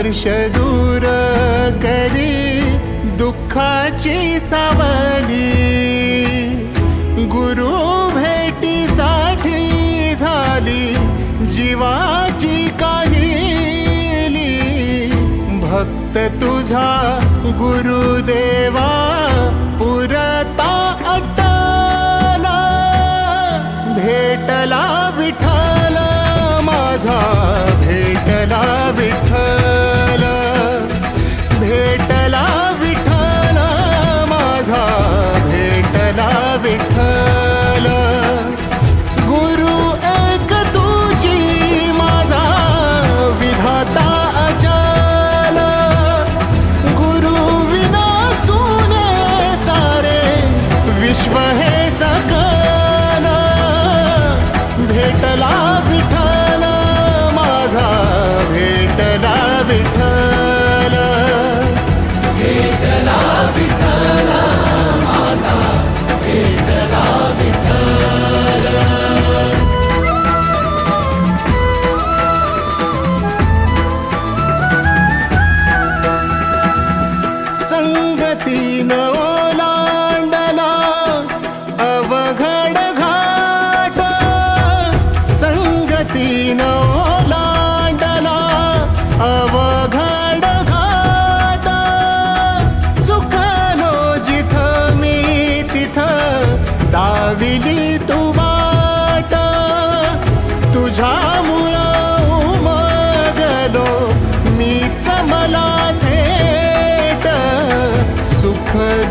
स्पर्श दूर करी दुःखाची सावली. गुरु भेटीसाठी झाली जीवाची काली भक्त तुझा गुरुदेवा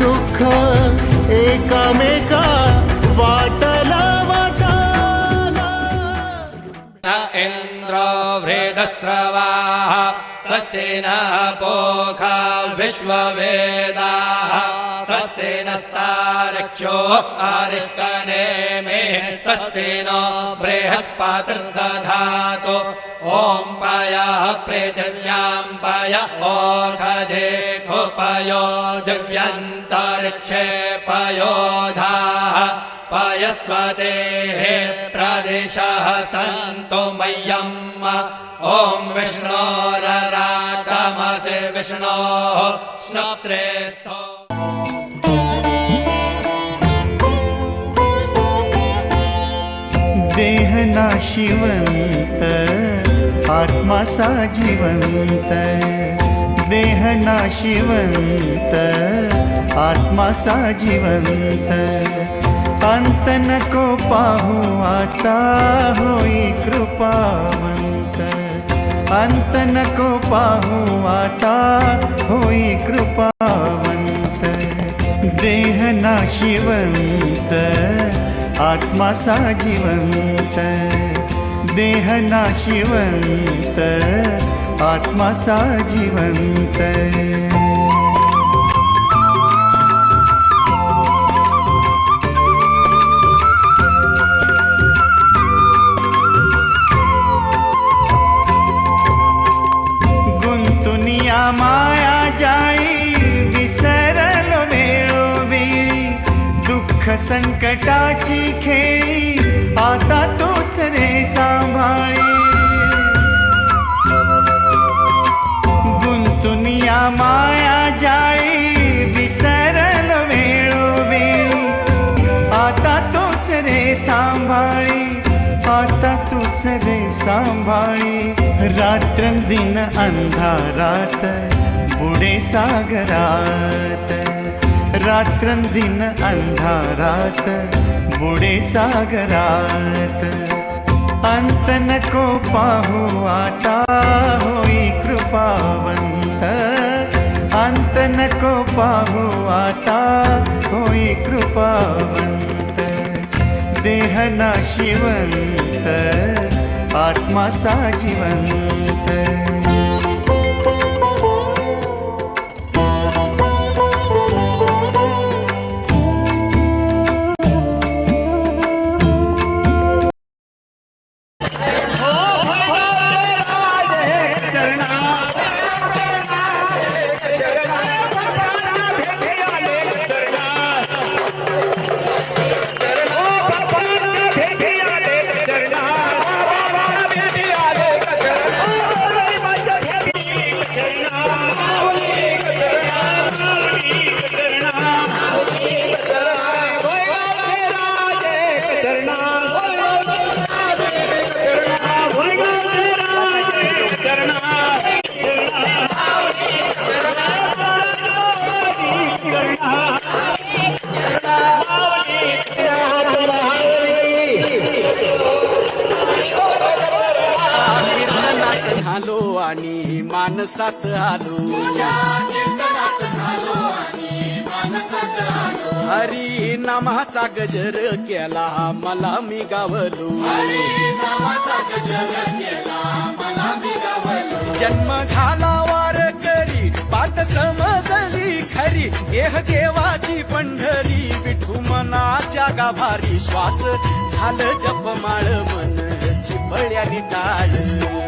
दुःख एकामेका वाटला न इन्द्रो वृदस्रवाः स्वस्ति नः पोखा विश्ववेदाः स्वस्ति नस्तारक्षो अरिष्टनेमे स्वस्ति नो बृहस्पतिर्दधातु। ॐ पयः पृथिव्यां पय ओखधे खुपयो दिव्यन् पयोधाः पयस्वतेः प्रदिशः सन्तु मह्यम्। ॐ विष्णोरराटमसि विष्णोः श्नोत्रे स्तो। देहना शिवन्त आत्मा साजिवंत देह नाशिवंत आत्मा साजिवंत अंत नको पाहू आता होई कृपावंत. अंत नको पाहू आता होई कृपावंत. देह नाशिवंत आत्मा साजिवंत देह नाशिवंत आत्मा सा जीवंत करे सांभाळी. रात्र दिन अंधारात बुडे सागरात. रात्र दिन अंधारात बुडे सागरात. अंत नको पाहू आता होई कृपावंत. अंत नको पाहू आता होई कृपावंत. देह नाशिवंत आत्मा सा जिवंत मानसात आलो. हरी नामाचा गजर केला मला मी गावलो. जन्म झाला वार करी बात समजली खरी. देह देवाची पंढरी विठू मनाच्या गाभारी. श्वास झालं जपमाळ मन चिपळ्याने टाळ.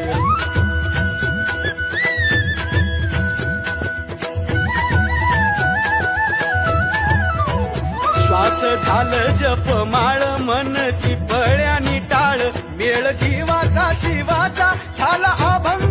श्वास झालं जपमाळ मन चिपळ्यानी टाळ. मेळ जीवाचा शिवाचा झाला अभंग.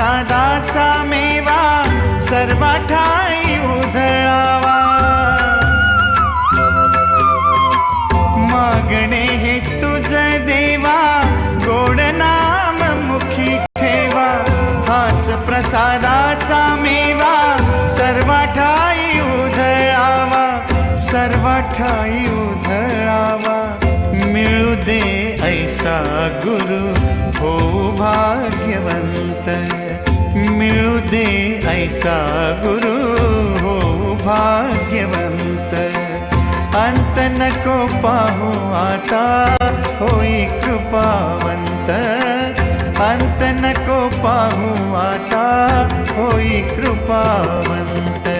प्रसादाचा मेवा सर्वा ठाई उधळावा. मागणे हे तुझ देवा गोड नाम मुखी ठेवा. हाच प्रसादाचा मेवा सर्वा ठाई उधळावा. सर्व ठाई उधळावा. मिळू दे ऐसा गुरु हो भाग दे ऐसा गुरु हो भाग्यवंत। अंत नको पाहू आता होई कृपावंत। अंत नको पाहू आता होई कृपावंत।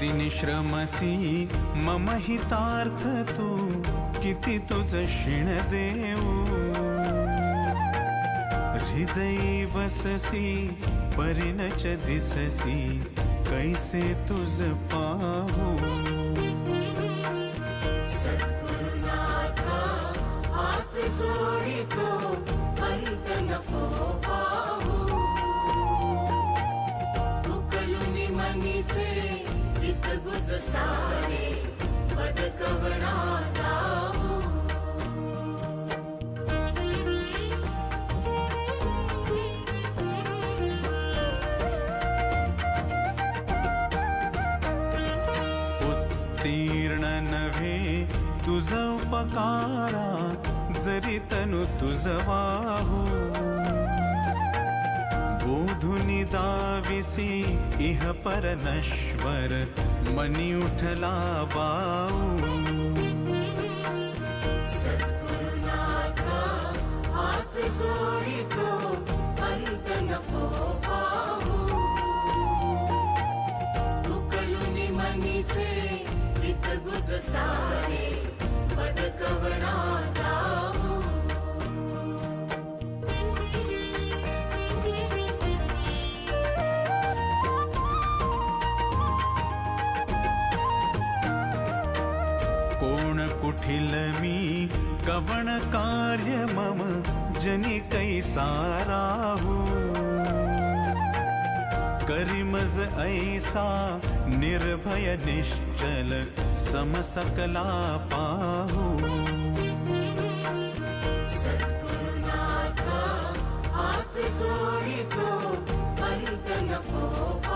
दिन श्रमसी मम हितार्थ तू किती तुझ क्षीण देऊ. हृदयी वससी परिणच दिससी कैसे तुझ पाहू. नव्हे तुझ उपकारा जरी तनु तुझ वाहू। बोधुनी दाविसी इह पर नश्वर मनी उठला बाऊ. अखिल मी कवण कार्य मम जनि कैसा करिमज ऐसा निर्भय निश्चल समसकला पाहू। सद्गुरुनाथ हात जोडितो अंत नको हो